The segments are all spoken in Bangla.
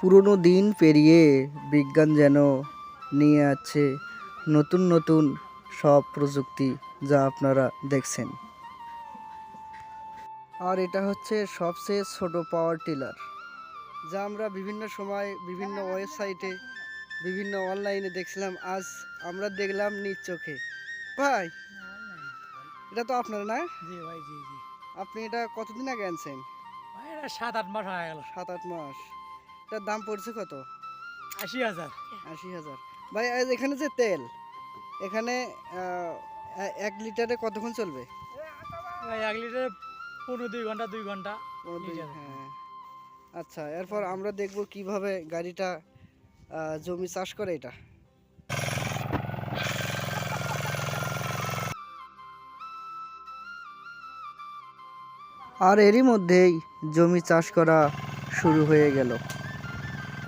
পুরনো দিন পেরিয়ে বিজ্ঞান যেন নিয়ে আছে নতুন নতুন সব প্রযুক্তি যা আপনারা দেখছেন। আর এটা হচ্ছে সবচেয়ে ছোট পাওয়ার টিলার যা আমরা বিভিন্ন সময় বিভিন্ন ওয়েবসাইটে বিভিন্ন অনলাইনে দেখছিলাম। আজ আমরা দেখলাম নিজ চোখে। ভাই এটা তো আপনার না? জি ভাই জি জি। আপনি এটা কতদিন আগে আনছেন? ভাই এটা সাত আট মাস হয়ে গেল। সাত আট মাস। এটার দাম পড়ছে কত? আশি হাজার। আশি হাজার। ভাই এখানে যে তেল এখানে এক লিটারে কতক্ষণ চলবে? ভাই এক লিটারে পনেরো দুই ঘণ্টা দুই ঘণ্টা। হ্যাঁ। আচ্ছা এরপর আমরা দেখব কীভাবে গাড়িটা জমি চাষ করে এটা। আর এরই মধ্যেই জমি চাষ করা শুরু হয়ে গেল।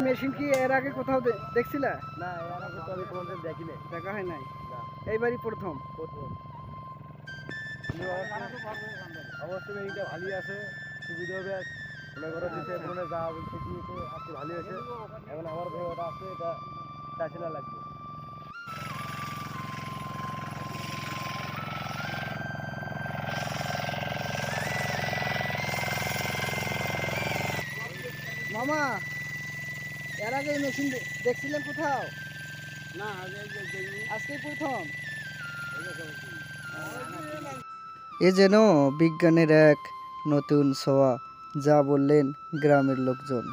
মেশিন কি এর আগে কোথাও দেখছিলে? না এর আগে তো আমি কোনোদিন দেখিনি। দেখা হয় নাই? না। এইবারই প্রথম? প্রথম। অবশ্যই এইটা ভালোই আছে সুবিধা হবে। মনে করো দিতে মনে যা বলছে তো আজকে ভালোই আছে। এখন আমার ভাই ওটা আছে এটা চাষি না লাগবে। মামা এর আগে এই মেশিন দেখছিলেন কোথাও? না আজকে প্রথম? এ যেন বিজ্ঞানের এক নতুন ছোঁয়া যা বললেন গ্রামের লোকজন।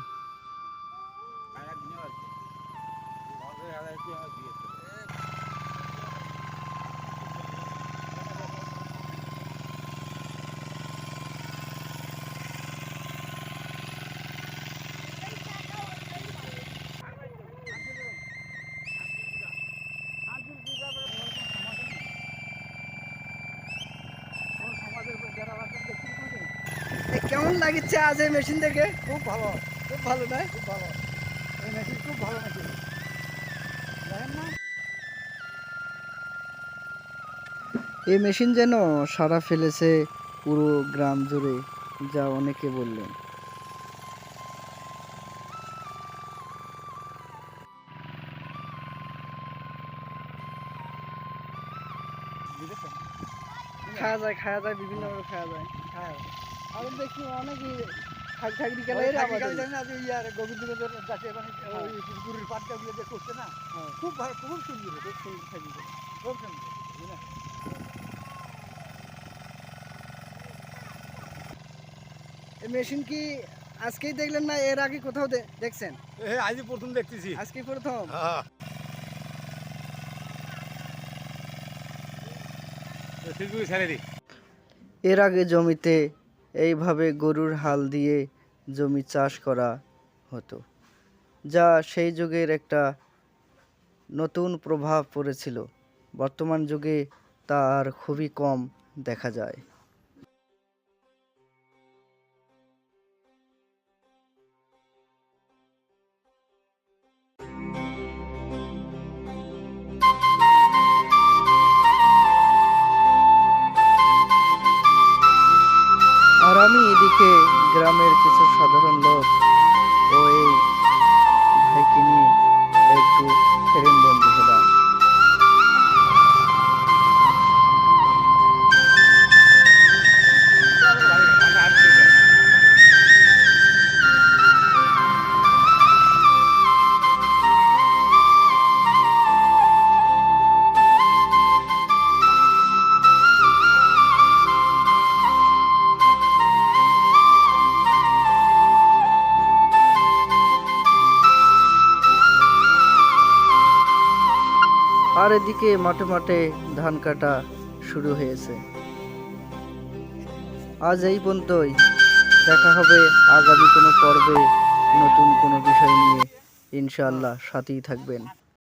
কেমন লাগছে আজ এই মেশিন থেকে খুব ভালো। খুব ভালো না? খুব ভালো। এই মেশিন খুব ভালো মেশিন দেখেন না? এই মেশিন যেন সারা ফেলেছে পুরো গ্রাম জুড়ে যা অনেকে বললেন। খাওয়া যায় খাওয়া যায় বিভিন্ন ভাবে খাওয়া যায়। খাওয়া আরও দেখি অনেকে যাচ্ছে মানে যে করছে না হ্যাঁ। খুব ভালো খুব সুন্দর খুব সুন্দর খাগড়ি খুব সুন্দর না? মেশিন কি আজকেই দেখলেন না এর আগে কোথাও দেখছেন? এ আজই প্রথম দেখতেছি। আজকে প্রথম? হ্যাঁ। এর আগে জমিতে এইভাবে গরুর হাল দিয়ে জমি চাষ করা হতো, যা সেই যুগের একটা নতুন প্রভাব পড়েছিল। বর্তমান যুগে তা আর খুবই কম দেখা যায়। গ্রামের কিছু সাধারণ লোক ও এই ভাইকে নিয়ে একটু আর এদিকে মাঠে মাঠে ধান কাটা শুরু হয়েছে। আজ এই পর্যন্তই। দেখা হবে আগামী কোনো পর্বে নতুন কোনো বিষয় নিয়ে। ইনশাআল্লাহ, সাথেই থাকবেন।